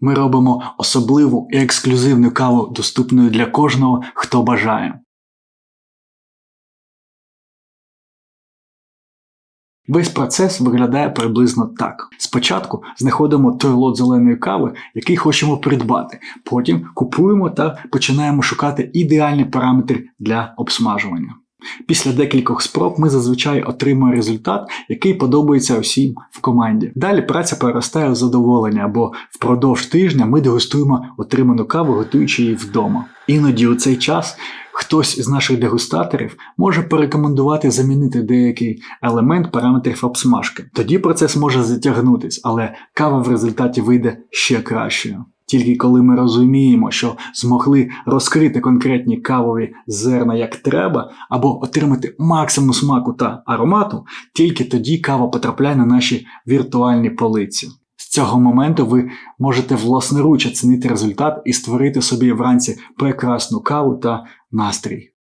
Ми робимо особливу і ексклюзивну каву, доступною для кожного, хто бажає. Весь процес виглядає приблизно так. Спочатку знаходимо той лот зеленої кави, який хочемо придбати. Потім купуємо та починаємо шукати ідеальні параметри для обсмажування. Після декількох спроб ми зазвичай отримуємо результат, який подобається усім в команді. Далі праця переростає в задоволення, бо впродовж тижня ми дегустуємо отриману каву, готуючи її вдома. Іноді у цей час хтось із наших дегустаторів може порекомендувати замінити деякий елемент параметрів обсмажки. Тоді процес може затягнутись, але кава в результаті вийде ще кращою. Тільки коли ми розуміємо, що змогли розкрити конкретні кавові зерна як треба, або отримати максимум смаку та аромату, тільки тоді кава потрапляє на наші віртуальні полиці. З цього моменту ви можете власноруч оцінити результат і створити собі вранці прекрасну каву та настрій.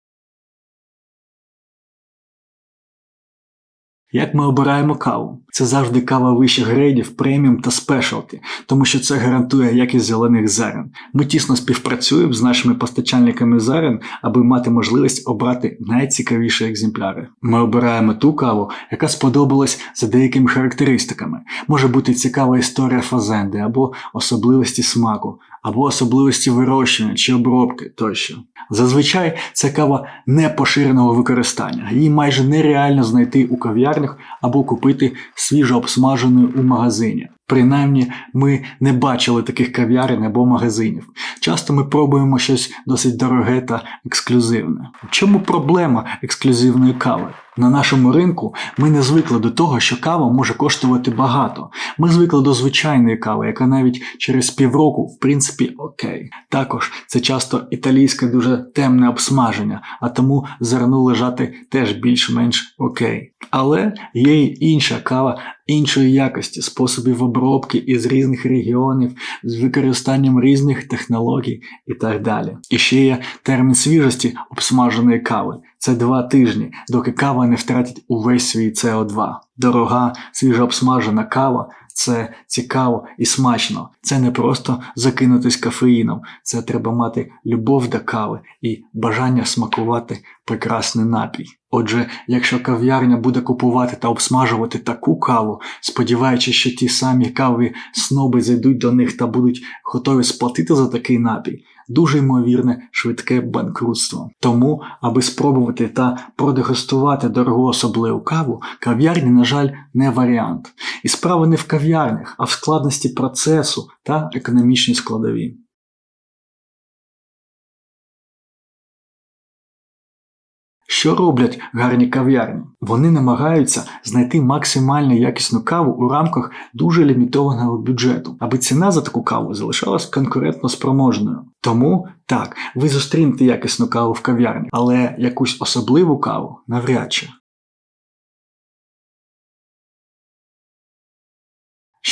Як ми обираємо каву? Це завжди кава вищих грейдів, преміум та спешалті, тому що це гарантує якість зелених зерен. Ми тісно співпрацюємо з нашими постачальниками зерен, аби мати можливість обрати найцікавіші екземпляри. Ми обираємо ту каву, яка сподобалась за деякими характеристиками. Може бути цікава історія фазенди або особливості смаку, або особливості вирощення чи обробки тощо. Зазвичай це кава непоширеного використання, її майже нереально знайти у кав'ярнях або купити свіжо обсмаженою у магазині. Принаймні, ми не бачили таких кав'ярень або магазинів. Часто ми пробуємо щось досить дороге та ексклюзивне. В чому проблема ексклюзивної кави? На нашому ринку ми не звикли до того, що кава може коштувати багато. Ми звикли до звичайної кави, яка навіть через півроку, в принципі, окей. Також це часто італійське дуже темне обсмаження, а тому зерно лежати теж більш-менш окей. Але є й інша кава іншої якості, способів обробки із різних регіонів, з використанням різних технологій і так далі. І ще є термін свіжості обсмаженої кави. Це два тижні, доки кава не втратить увесь свій СО2. Дорога свіжо обсмажена кава це цікаво і смачно. Це не просто закинутись кафеїном, це треба мати любов до кави і бажання смакувати прекрасний напій. Отже, якщо кав'ярня буде купувати та обсмажувати таку каву, сподіваючись, що ті самі кавові сноби зайдуть до них та будуть готові сплатити за такий напій, дуже ймовірне швидке банкрутство. Тому, аби спробувати та продегустувати дорогу особливу каву, кав'ярні, на жаль, не варіант. І справа не в кав'ярнях, а в складності процесу та економічній складові. Що роблять гарні кав'ярні? Вони намагаються знайти максимально якісну каву у рамках дуже лімітованого бюджету, аби ціна за таку каву залишалась конкурентно спроможною. Тому так, ви зустрінете якісну каву в кав'ярні, але якусь особливу каву навряд чи.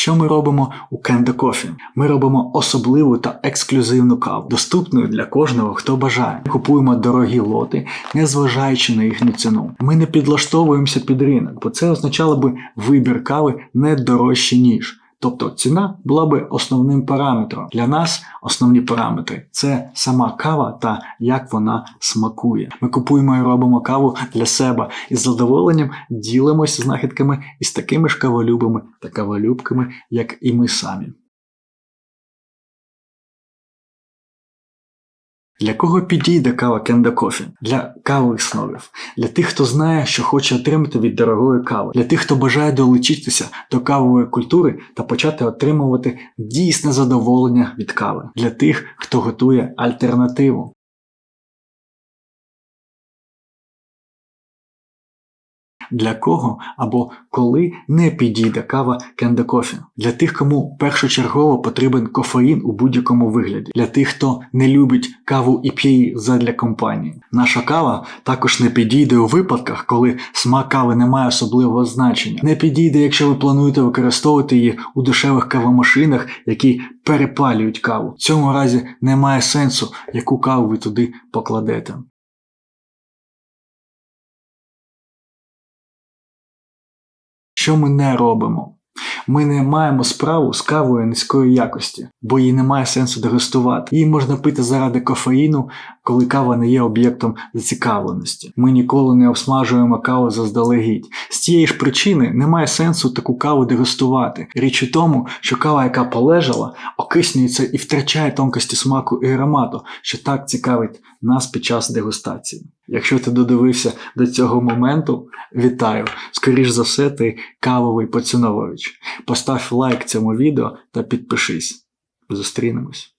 Що ми робимо у Кенда Кофі? Ми робимо особливу та ексклюзивну каву, доступну для кожного, хто бажає. Ми купуємо дорогі лоти, незважаючи на їхню ціну. Ми не підлаштовуємося під ринок, бо це означало би вибір кави не дорожче ніж. Тобто ціна була би основним параметром. Для нас основні параметри це сама кава та як вона смакує. Ми купуємо і робимо каву для себе і з задоволенням ділимося знахідками із такими ж каволюбами та каволюбками, як і ми самі. Для кого підійде кава Кенда Кофі? Для кавових снобів, для тих, хто знає, що хоче отримати від дорогої кави, для тих, хто бажає долучитися до кавової культури та почати отримувати дійсне задоволення від кави, для тих, хто готує альтернативу. Для кого або коли не підійде кава Кенда Кофі? Для тих, кому першочергово потрібен кофеїн у будь-якому вигляді, для тих, хто не любить каву і п'є задля компанії. Наша кава також не підійде у випадках, коли смак кави не має особливого значення. Не підійде, якщо ви плануєте використовувати її у дешевих кавомашинах, які перепалюють каву. В цьому разі немає сенсу, яку каву ви туди покладете. Що ми не робимо? Ми не маємо справу з кавою низької якості, бо її немає сенсу дегустувати. Її можна пити заради кофеїну, коли кава не є об'єктом зацікавленості. Ми ніколи не обсмажуємо каву заздалегідь. З цієї ж причини немає сенсу таку каву дегустувати. Річ у тому, що кава, яка полежала, окиснюється і втрачає тонкості смаку і аромату, що так цікавить нас під час дегустації. Якщо ти додивився до цього моменту, вітаю! Скоріш за все, ти кавовий поціновувач. Постав лайк цьому відео та підпишись. Зустрінемось.